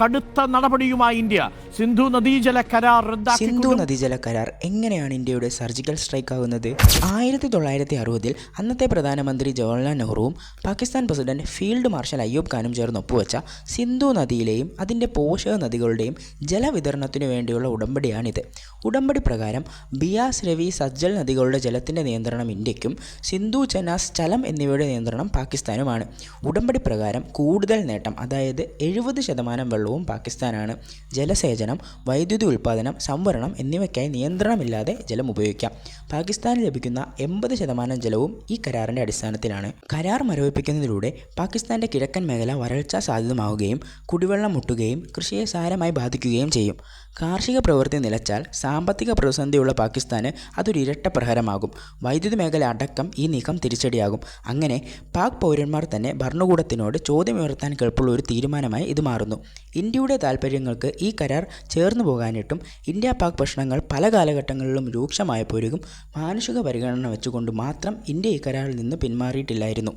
കടുത്ത നടപടിയുമായി ഇന്ത്യ. സിന്ധു നദീജല കരാർ സിന്ധു നദീജല കരാർ എങ്ങനെയാണ് ഇന്ത്യയുടെ സർജിക്കൽ സ്ട്രൈക്ക് ആകുന്നത് ആയിരത്തി തൊള്ളായിരത്തി അറുപതിൽ അന്നത്തെ പ്രധാനമന്ത്രി Jawaharlal നെഹ്റുവും Pakistan president field marshal Ayub ഖാനും ചേർന്ന് ഒപ്പുവെച്ച സിന്ധു നദിയിലെയും അതിന്റെ പോഷക നദികളുടെയും ജലവിതരണത്തിനു വേണ്ടിയുള്ള ഉടമ്പടിയാണിത്. ഉടമ്പടി പ്രകാരം ബിയാസ് രവി സജ്ജൽ നദികളുടെ ജലത്തിന്റെ നിയന്ത്രണം ഇന്ത്യക്കും സിന്ധു ചനാസ് ചലം എന്നിവയുടെ നിയന്ത്രണം പാകിസ്ഥാനുമാണ്. ഉടമ്പടി പ്രകാരം കൂടുതൽ നേട്ടം അതായത് എഴുപത് ശതമാനം വെള്ളവും പാകിസ്ഥാനാണ്. ജലസേചനം വൈദ്യുതി ഉൽപ്പാദനം സംവരണം എന്നിവയ്ക്കായി നിയന്ത്രണമില്ലാതെ ജലം ഉപയോഗിക്കാം. പാകിസ്ഥാന് ലഭിക്കുന്ന എൺപത് ശതമാനം ജലവും ഈ കരാറിന്റെ അടിസ്ഥാനത്തിലാണ്. കരാർ മരവിപ്പിക്കുന്നതിലൂടെ പാകിസ്ഥാന്റെ കിഴക്കൻ മേഖല വരൾച്ചാ സാധ്യതമാവുകയും കുടിവെള്ളം മുട്ടുകയും കൃഷിയെ സാരമായി ബാധിക്കുകയും ചെയ്യും. കാർഷിക പ്രവൃത്തി നിലച്ചാൽ സാമ്പത്തിക പ്രതിസന്ധിയുള്ള പാകിസ്ഥാന് അതൊരു ഇരട്ട പ്രഹരമാകും. വൈദ്യുതി മേഖല അടക്കം ഈ നീക്കം തിരിച്ചടിയാകും. അങ്ങനെ പാക് പൗരന്മാർ തന്നെ ഭരണകൂടത്തിനോട് ചോദ്യമുയർത്താൻ കേൾപ്പുള്ള ഒരു തീരുമാനമായി ഇത് മാറുന്നു. ഇന്ത്യയുടെ താൽപ്പര്യങ്ങൾക്ക് ഈ കരാർ ചേർന്നു പോകാനിട്ടും ഇന്ത്യ പാക് പ്രശ്നങ്ങൾ പല കാലഘട്ടങ്ങളിലും രൂക്ഷമായപ്പോഴും മാനുഷിക പരിഗണന വെച്ചുകൊണ്ട് മാത്രം ഇന്ത്യ ഈ കരാറിൽ നിന്ന് പിന്മാറിയിട്ടില്ലായിരുന്നു.